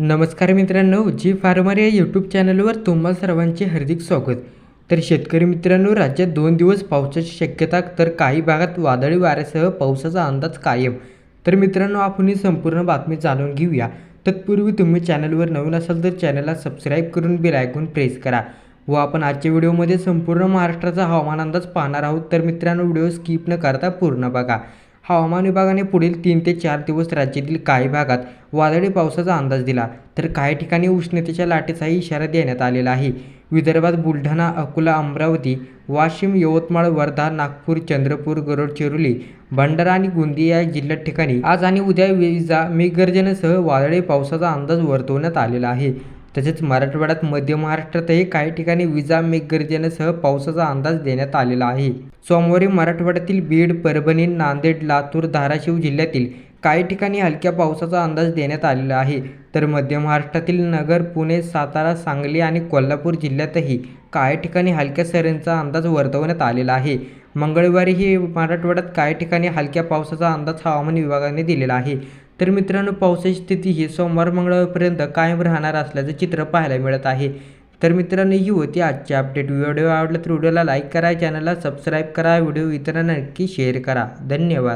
नमस्कार मित्रांनो जी फार्मर या यूट्यूब चॅनलवर तुम्हा सर्वांचे हार्दिक स्वागत. तर शेतकरी मित्रांनो राज्यात दोन दिवस पावसाची शक्यता तर काही भागात वादळी वाऱ्यासह पावसाचा अंदाज कायम. तर मित्रांनो आपण ही संपूर्ण बातमी जाणून घेऊया. तत्पूर्वी तुम्ही चॅनलवर नवीन असाल तर चॅनलला सबस्क्राईब करून बेल आयकॉन प्रेस करा. व आपण आजच्या व्हिडिओमध्ये संपूर्ण महाराष्ट्राचा हवामान अंदाज पाहणार आहोत. तर मित्रांनो व्हिडिओ स्किप न करता पूर्ण बघा. हवामान विभागाने पुढील तीन ते चार दिवस राज्यातील काही भागात वादळी पावसाचा अंदाज दिला तर काही ठिकाणी उष्णतेच्या लाटेचाही इशारा देण्यात आलेला आहे. विदर्भात बुलढाणा अकोला अमरावती वाशिम यवतमाळ वर्धा नागपूर चंद्रपूर गडचिरोली भंडारा आणि गोंदिया या जिल्ह्यात ठिकाणी आज आणि उद्या विजा मेघगर्जनेसह वादळी पावसाचा अंदाज वर्तवण्यात आलेला आहे. तसेच मराठवाड्यात मध्य महाराष्ट्रातही काही ठिकाणी विजा मेघगर्जनेसह पावसाचा अंदाज देण्यात आलेला आहे. सोमवारी मराठवाड्यातील बीड परभणी नांदेड लातूर धाराशिव जिल्ह्यातील काही ठिकाणी हलक्या पावसाचा अंदाज देण्यात आलेला आहे. तर मध्य महाराष्ट्रातील नगर पुणे सातारा सांगली आणि कोल्हापूर जिल्ह्यातही काही ठिकाणी हलक्या सरींचा अंदाज वर्तवण्यात आलेला आहे. मंगळवारीही मराठवाड्यात काही ठिकाणी हलक्या पावसाचा अंदाज हवामान विभागाने दिलेला आहे. तर मित्रांनो पावसाची स्थिती ही सोमवार मंगळवारपर्यंत कायम राहणार असल्याचं चित्र पाहायला मिळत आहे. तर मित्रांनो ही होती आजची अपडेट. व्हिडिओ आवडला तर व्हिडिओला लाईक करा चॅनलला सबस्क्राईब करा व्हिडिओ इतरांना नक्की शेअर करा. धन्यवाद.